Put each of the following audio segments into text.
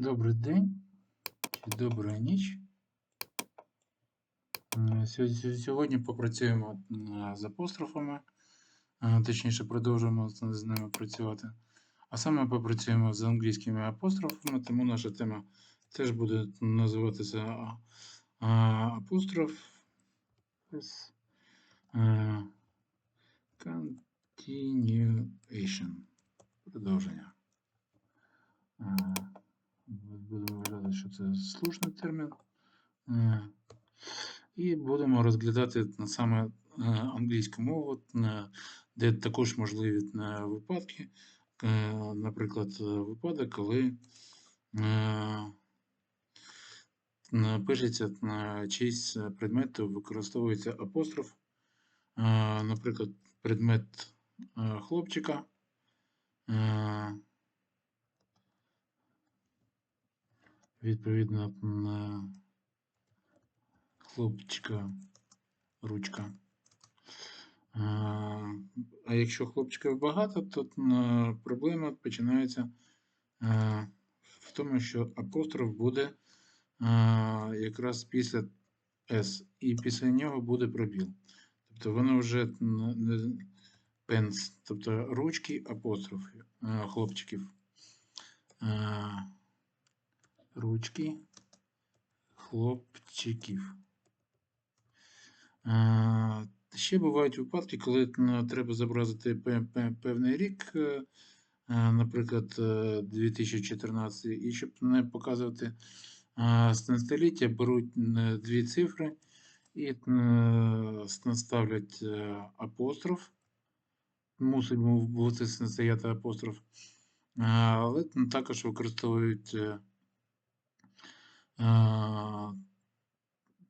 Добрий день чи добра ніч. Сьо- Сьогодні попрацюємо з апострофами, точніше, продовжуємо з ними працювати. А саме попрацюємо з англійськими апострофами, тому наша тема теж буде називатися апостроф е, continuation. Продовження. Будемо вважати, що це слушний термін. Е, І будемо розглядати на саме е, англійську мову, е, де також можливі випадки. Наприклад, випадок, коли пишеться чийсь предмет, то використовується апостроф. Наприклад, предмет хлопчика. Відповідно, на хлопчика ручка. А, а якщо хлопчиків багато, то е, проблема починається е, в тому, що апостроф буде е, якраз після S, і після нього буде пробіл. Тобто воно вже пенс, тобто ручки апостроф е, хлопчиків. Е, Ручки хлопчиків. Ще бувають випадки, коли ну, треба зобразити пе- пе- певний рік, е, е, наприклад, е, 2014, і щоб не показувати століття, беруть е, дві цифри і е, ставлять е, апостроф. Мусить бути стояти апостроф. Але також використовують.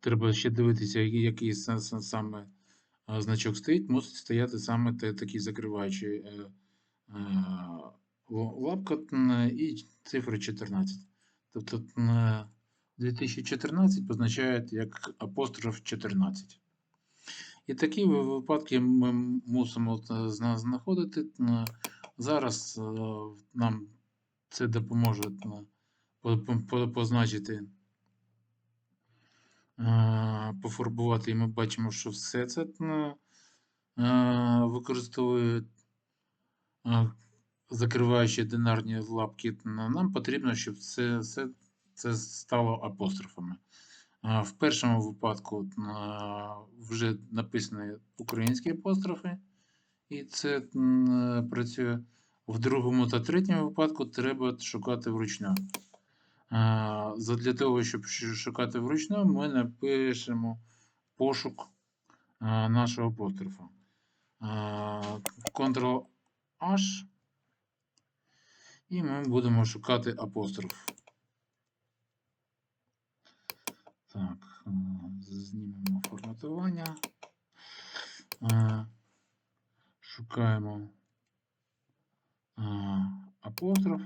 Треба ще дивитися, який, який са- са- саме значок стоїть, мусить стояти саме такий закриваючий е, е, лапка і цифра 14. Тобто 2014 позначає як апостроф 14. І такі випадки ми мусимо е, знаходити. Зараз нам це допоможе по- по- по- позначити пофарбувати, і ми бачимо, що все це е, е, використовує е, закриваючи динарні лапки. Ну, Нам потрібно, щоб це, все це стало апострофами. Е, В першому випадку е, вже написані українські апострофи, і це працює. В другому та третьому випадку треба шукати вручну. А, Задля того, щоб шукати вручну, ми напишемо пошук нашого апострофа. Ctrl-H. І ми будемо шукати апостроф. Так, знімемо форматування. Шукаємо апостроф.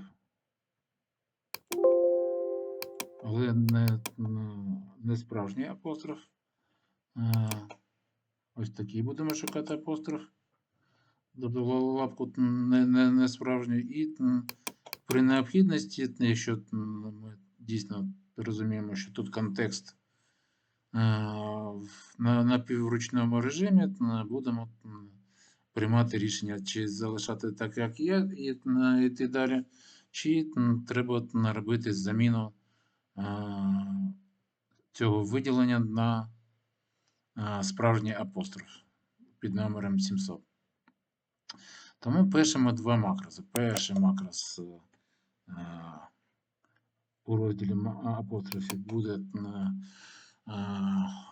Але не, не- не справжній апостроф. Е, Ось такий будемо шукати апостроф. Тобто лапку не, не, не справжню. І при необхідності, якщо ми дійсно розуміємо, що тут контекст е, в- на напівручному режимі, будемо приймати рішення, чи залишати так, як є, і йти далі, чи треба робити заміну цього виділення на справжній апостроф під номером 700. Тому пишемо два макроси. Перший макрос е, у розділі апострофів буде е,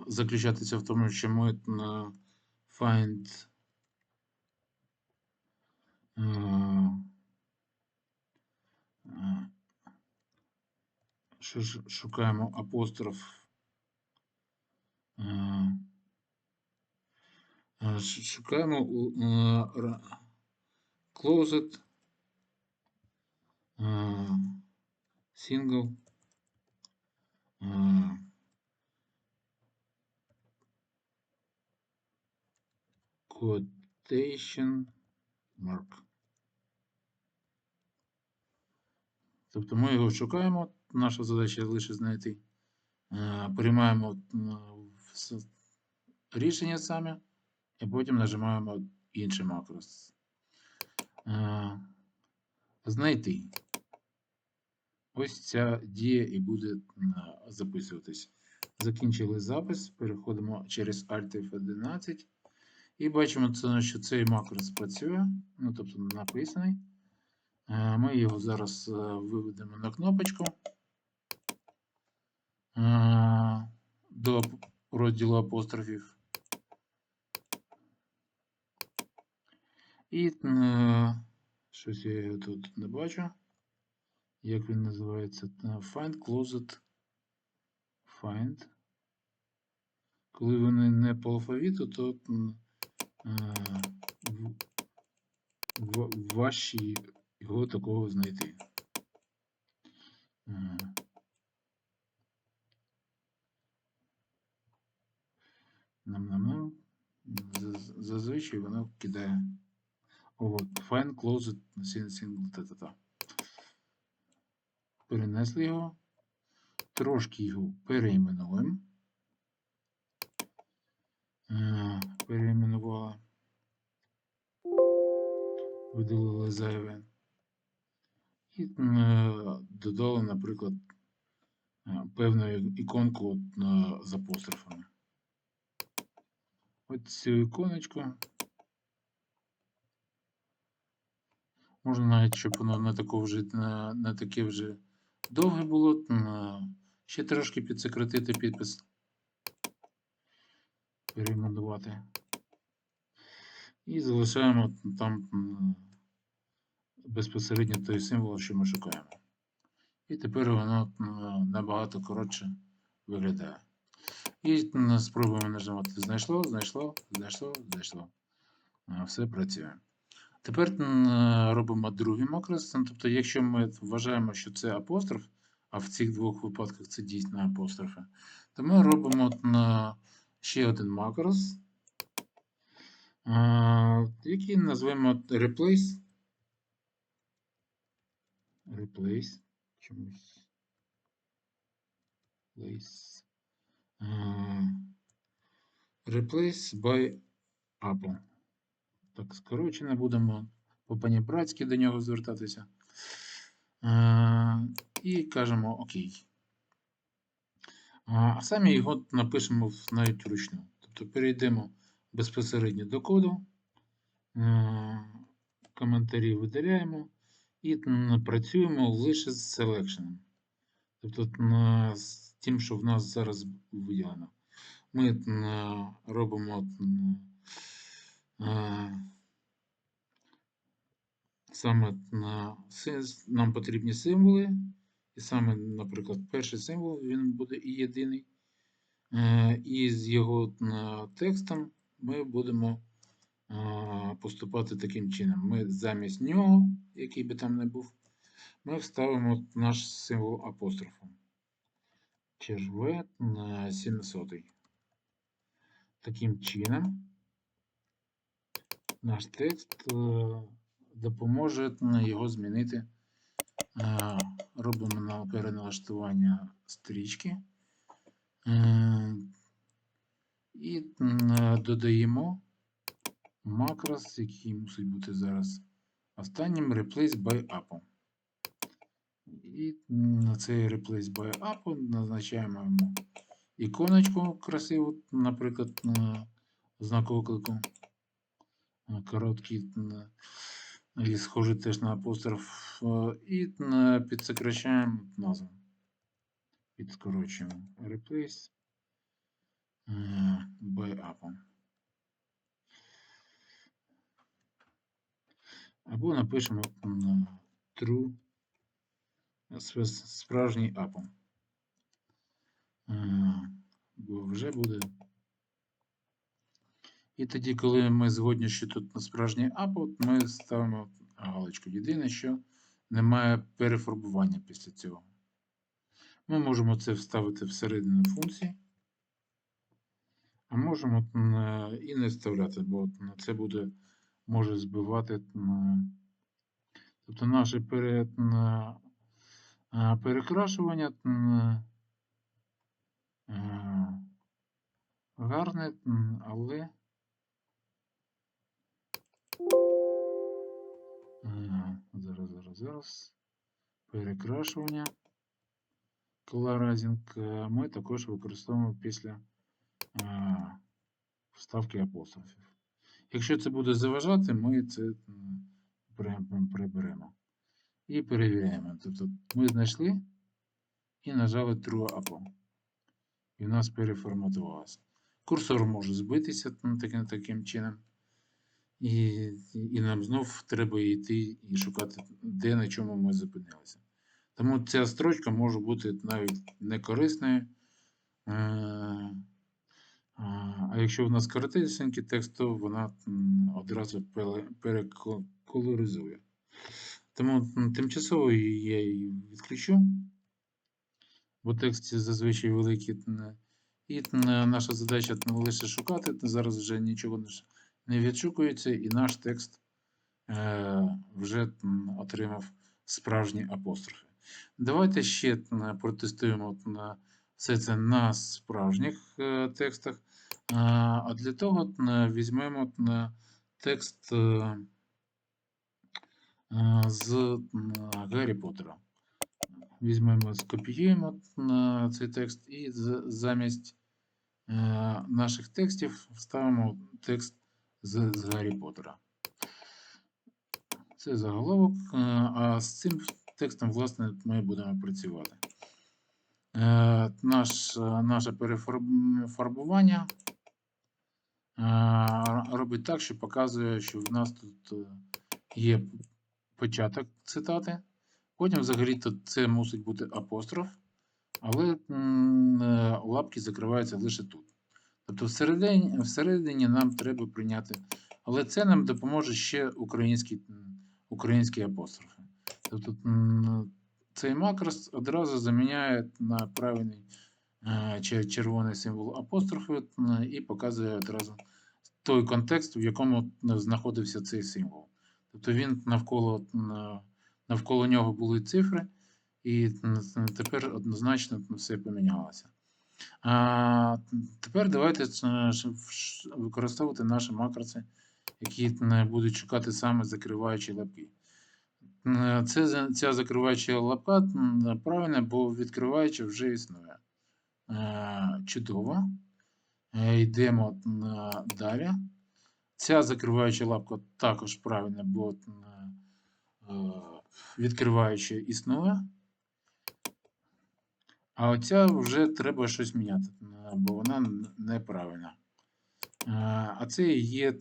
заключатися в тому, що ми е, find шукаємо апостроф. е, е, Шукаємо е, closet single quotation mark. Тобто ми його шукаємо наша задача лише знайти. Е, Приймаємо рішення саме, і потім нажимаємо інший макрос. Е, Знайти. Ось ця дія і буде записуватись. Закінчили запис, переходимо через Alt F11 і бачимо, що цей макрос працює, ну, тобто написаний. Е, Ми його зараз е, виведемо на кнопочку до розділу апострофів. І е, щось я його тут не бачу. Як він називається? Е, Find closet. Find. Коли вони не по алфавіту, то е, в, в, важче його такого знайти. Зазвичай воно кидає. От, find closet single та-та-та. Перенесли його. Трошки його переіменуємо. Е, Переіменували. Видалили зайве. І е, додали, наприклад, е, певну іконку з апострофами. Ось цю іконочку. Можна навіть, щоб воно не таке вже, не, не таке вже довге було. Ще трошки підсократити підпис. Перейменувати. І залишаємо там безпосередньо той символ, що ми шукаємо. І тепер воно набагато коротше виглядає. І спробуємо нажимати знайшло, знайшло, знайшло, знайшло. Все працює. Тепер робимо другий макрос. Тобто, якщо ми вважаємо, що це апостроф, а в цих двох випадках це дійсно апострофи, то ми робимо ще один макрос, який назвемо replace. Replace. Чомусь. Place. Replace by Apple. Так, скорочено будемо по-панібратськи до нього звертатися. Е, і кажемо ОК. А самі його напишемо навіть вручну. Тобто перейдемо безпосередньо до коду, е, коментарі видаляємо і працюємо лише з селекшеном. Тобто тим, що в нас зараз виділено. Ми робимо е, саме на нам потрібні символи. І саме, наприклад, перший символ він буде і єдиний. Е, І з його е, текстом ми будемо е, поступати таким чином. Ми замість нього, який би там не був, ми вставимо наш символ апострофу. ЧРВ на 700. Таким чином, наш текст е, допоможе е, його змінити. Е, Робимо на переналаштування стрічки. І додаємо макрос, який мусить бути зараз останнім Replace by Apple. І на цей Replace by Apple назначаємо йому іконочку красиву, наприклад, на знак оклику. Короткий і схожий теж на апостроф. І підсокращаємо назву. Підскорочуємо Replace by Apple. Або напишемо true справжній Apple. Е, Бо вже буде. І тоді, коли ми згодні, що тут на справжній Apple, ми ставимо галочку. Єдине, що немає перефарбування після цього. Ми можемо це вставити всередину функції. А можемо і не вставляти, бо це буде може збивати. Тобто наше пере, м, А, Перекрашування е, гарне, але е, зараз, зараз, зараз. Перекрашування. Colorizing е, ми також використовуємо після вставки апострофів. Якщо це буде заважати, ми це приберемо. І перевіряємо. Тобто ми знайшли і нажали True Up. І в нас переформатувалося. Курсор може збитися таким, таким чином. І, і нам знов треба йти і шукати, де на чому ми зупинилися. Тому ця строчка може бути навіть не корисною. Е, а якщо в нас коротесенький текст, то вона одразу пере- переколоризує. Тому тимчасово я її відключу, бо текст зазвичай великий. І наша задача лише шукати. Зараз вже нічого не відшукується, і наш текст е, вже отримав справжні апострофи. Давайте ще протестуємо все це на справжніх е, текстах. А а для того візьмемо текст. Е, е, з Гаррі Поттера. Візьмемо, скопіюємо цей текст і замість е, наших текстів вставимо текст з, з Гаррі Поттера. Це заголовок, е, а з цим текстом, власне, ми будемо працювати. Е, Наш, е, наше перефарбування е, робить так, що показує, що в нас тут е, є початок цитати. Потім взагалі то це мусить бути апостроф, але е, лапки закриваються лише тут. Тобто всередині, всередині нам треба прийняти. Але це нам допоможе ще українські, українські апострофи. Тобто цей макрос одразу заміняє на правильний е, червоний символ апострофи і показує одразу той контекст, в якому знаходився цей символ. Тобто він навколо, навколо нього були цифри, і тепер однозначно все помінялося. А, тепер давайте е, використовувати наші макроси, які будуть шукати саме закриваючі лапки. Це, ця закриваюча лапка правильна, бо відкриваюча вже існує. Е, Чудово. Е, Йдемо далі. Ця закриваюча лапка також правильна, бо е, відкриваюча існує. А оця вже треба щось міняти, бо вона неправильна. Е, А це є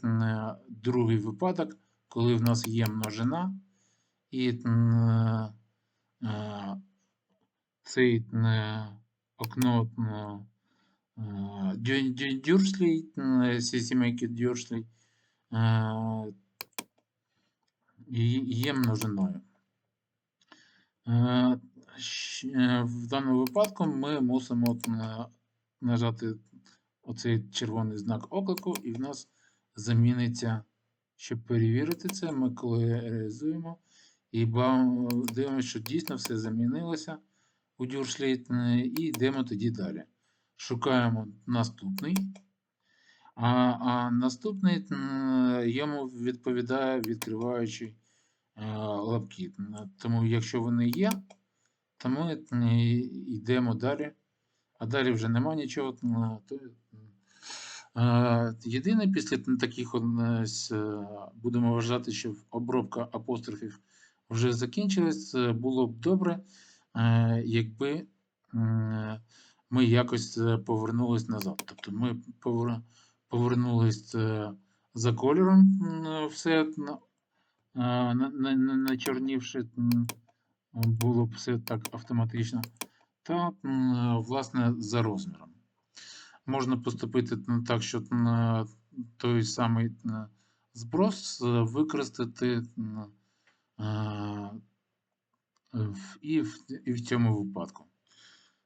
другий випадок, коли в нас є множина, і е, цей окно м, е, дю- дю- дюрслей, м, сі- сімейки дюрслей, е, і- є множиною. Е, е, В даному випадку ми мусимо е, нажати оцей червоний знак оклику, і в нас заміниться, щоб перевірити це, ми колоризуємо і дивимося, що дійсно все замінилося у Дюрслейт, і йдемо тоді далі. Шукаємо наступний. А, а наступний йому відповідає відкриваючий е, лапки. Тому якщо вони є, то ми йдемо далі. А далі вже нема нічого. Е, єдине, після таких е, е, будемо вважати, що обробка апострофів вже закінчилась. Е, Було б добре, е, якби ми якось е, повернулись назад. Тобто ми повер- повернулись е, за кольором, все е, на- на- начорнівши, було б все так автоматично. Та, власне, за розміром. Можна поступити так, що той самий зброс е, використати е, і в, цьому випадку.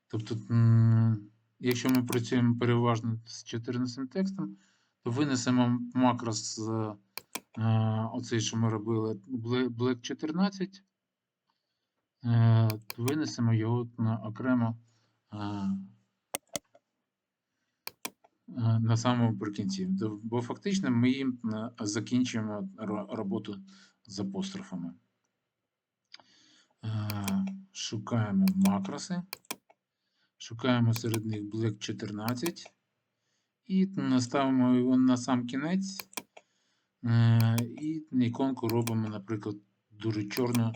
Тобто, якщо ми працюємо переважно з 14 текстом, то винесемо макрос е, оцей, що ми робили, Black 14. е, винесемо його на окремо е, е, на самому прикінці. Бо фактично ми їм закінчуємо роботу з апострофами. Шукаємо макроси, шукаємо серед них Black 14 і ставимо його на сам кінець. Е, І іконку робимо, наприклад, дуже чорну.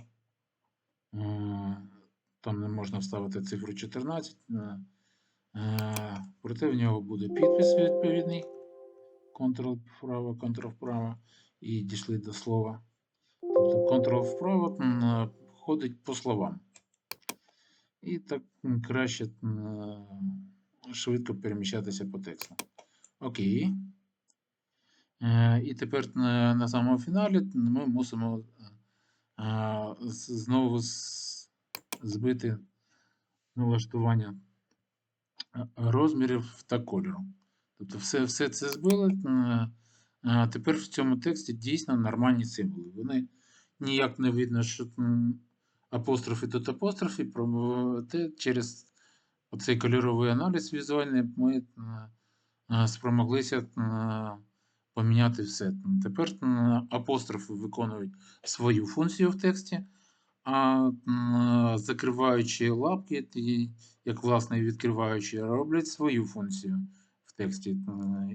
Е, Там не можна вставити цифру 14. е, Проте в нього буде підпис відповідний. Ctrl вправо, Ctrl вправо. І дійшли до слова. Тобто Ctrl вправо ходить по словам. І так краще е, швидко переміщатися по тексту. Окей. Е, І тепер на, на самому фіналі ми мусимо е, знову збити налаштування е, розмірів та кольору. Тобто все, все це збили. е, тепер в цьому тексті дійсно нормальні символи. Вони ніяк не видно, що м, апострофи тут апострофи, проте через оцей кольоровий аналіз візуальний ми е, е, спромоглися е, поміняти все. Тепер апострофи виконують свою функцію в тексті, а закриваючі лапки, як власне і відкриваючі, роблять свою функцію в тексті.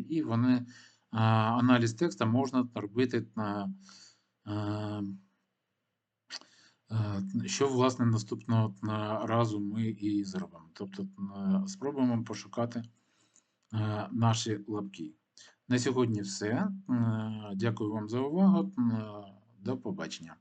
І вони аналіз текста можна робити на. Що, власне, наступного разу ми і зробимо. Тобто спробуємо пошукати е, наші лапки. На сьогодні все. Е, Дякую вам за увагу. Е, До побачення.